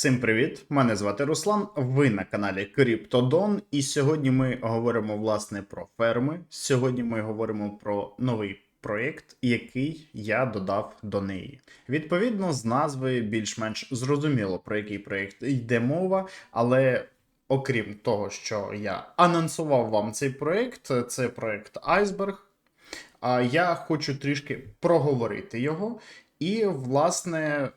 Всім привіт! Мене звати Руслан. Ви на каналі Криптодон. І сьогодні ми говоримо власне про ферми. Сьогодні ми говоримо про новий проєкт, який я додав до неї. Відповідно, з назви більш-менш зрозуміло про який проєкт йде мова, але. Окрім того, що я анонсував вам цей проєкт, це проєкт Iceberg. А я хочу трішки проговорити його і, власне,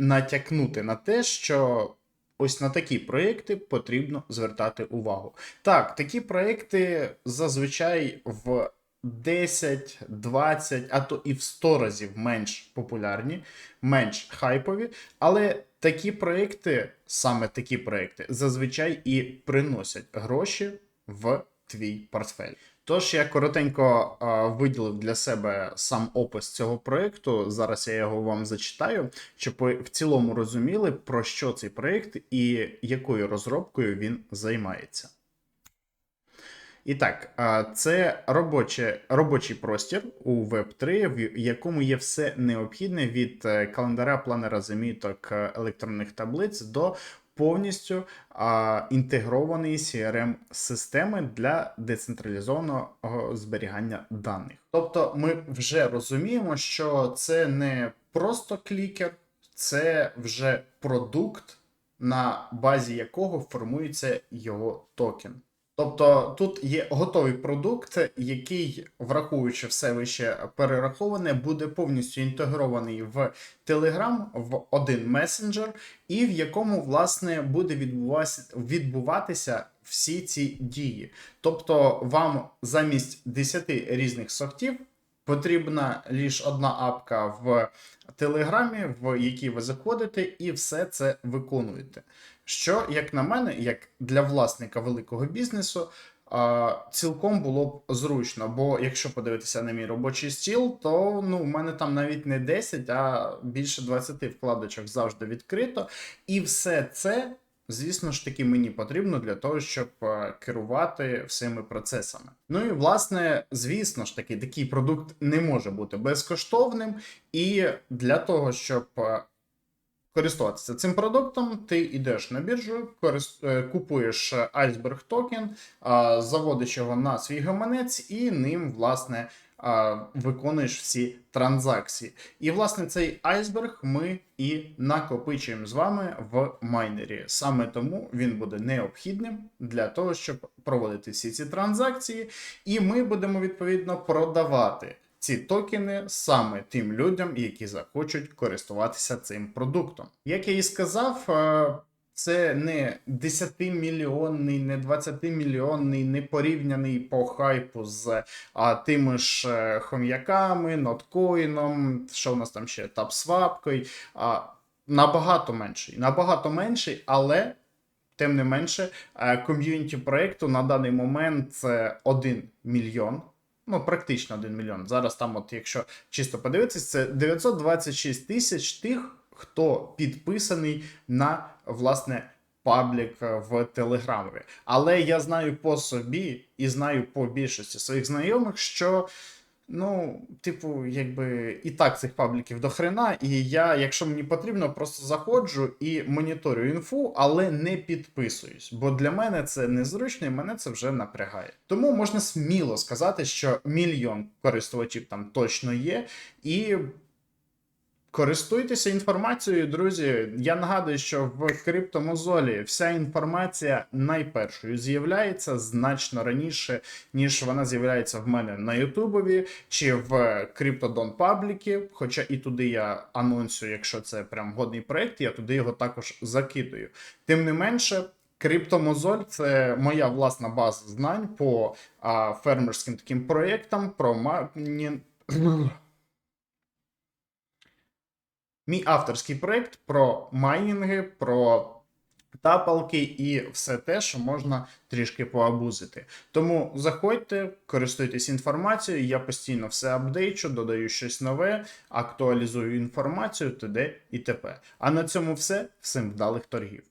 натякнути на те, що ось на такі проєкти потрібно звертати увагу. Так, такі проєкти зазвичай в 10, 20, а то і в 100 разів менш популярні, менш хайпові, але такі проєкти, саме такі проєкти, зазвичай і приносять гроші в твій портфель. Тож я коротенько а, виділив для себе сам опис цього проєкту. Зараз я його вам зачитаю, щоб ви в цілому розуміли, про що цей проєкт і якою розробкою він займається. І так, це робоче, робочий простір у Web3, в якому є все необхідне від е, календаря, планера заміток е, електронних таблиць до повністю а, інтегрованої crm системи для децентралізованого зберігання даних. Тобто, ми вже розуміємо, що це не просто клікер, це вже продукт, на базі якого формується його токен. Тобто тут є готовий продукт, який, враховуючи все вище перераховане, буде повністю інтегрований в Telegram, в один месенджер, і в якому, власне, буде відбуватися, всі ці дії. Тобто, вам замість 10 різних софтів потрібна лише одна апка в Телеграмі, в якій ви заходите, і все це виконуєте. Що, як на мене, як для власника великого бізнесу, цілком було б зручно. Бо якщо подивитися на мій робочий стіл, то ну, в мене там навіть не 10, а більше 20 вкладочок завжди відкрито. І все це. Звісно ж таки, мені потрібно для того, щоб керувати всіми процесами. Ну і власне, звісно ж таки, такий продукт не може бути безкоштовним, і для того, щоб користуватися цим продуктом, ти йдеш на біржу, корист... Е, купуєш Iceberg токен, заводиш його на свій гаманець і ним, власне, виконуєш всі транзакції. І, власне, цей айсберг ми і накопичуємо з вами в майнері. Саме тому він буде необхідним для того, щоб проводити всі ці транзакції, і ми будемо відповідно продавати ці токени саме тим людям, які захочуть користуватися цим продуктом. Як я і сказав, е, це не 10-мільйонний, не 20-мільйонний, не порівняний по хайпу з а, тими ж е, хом'яками, ноткоїном, що у нас там ще тапсвапкою. А, Набагато менший, набагато менший, але. Тим не менше, е, ком'юніті проєкту на даний момент це 1 мільйон ну, практично 1 мільйон. Зараз там, от, якщо чисто подивитися, це 926 тисяч тих, хто підписаний на власне паблік в Телеграмові. Але я знаю по собі і знаю по більшості своїх знайомих, що. Ну, типу, якби і так цих пабліків до хрена, і я, якщо мені потрібно, просто заходжу і моніторю інфу, але не підписуюсь. Бо для мене це незручно і мене це вже напрягає. Тому можна сміло сказати, що мільйон користувачів там точно є, і Користуйтеся інформацією, друзі. Я нагадую, що в криптомозолі вся інформація найпершою з'являється значно раніше, ніж вона з'являється в мене на Ютубові чи в Криптодон Пабліки. Хоча і туди я анонсую, якщо це прям годний проект, я туди його також закидую. Тим не менше. Криптомозоль це моя власна база знань по а, фермерським таким проєктам, про майнінг. Мій авторський проєкт про майнінги, про тапалки і все те, що можна трішки поабузити. Тому заходьте, користуйтесь інформацією, я постійно все апдейчу, додаю щось нове, актуалізую інформацію, т.д. і т.п. А на цьому все. Всім вдалих торгів.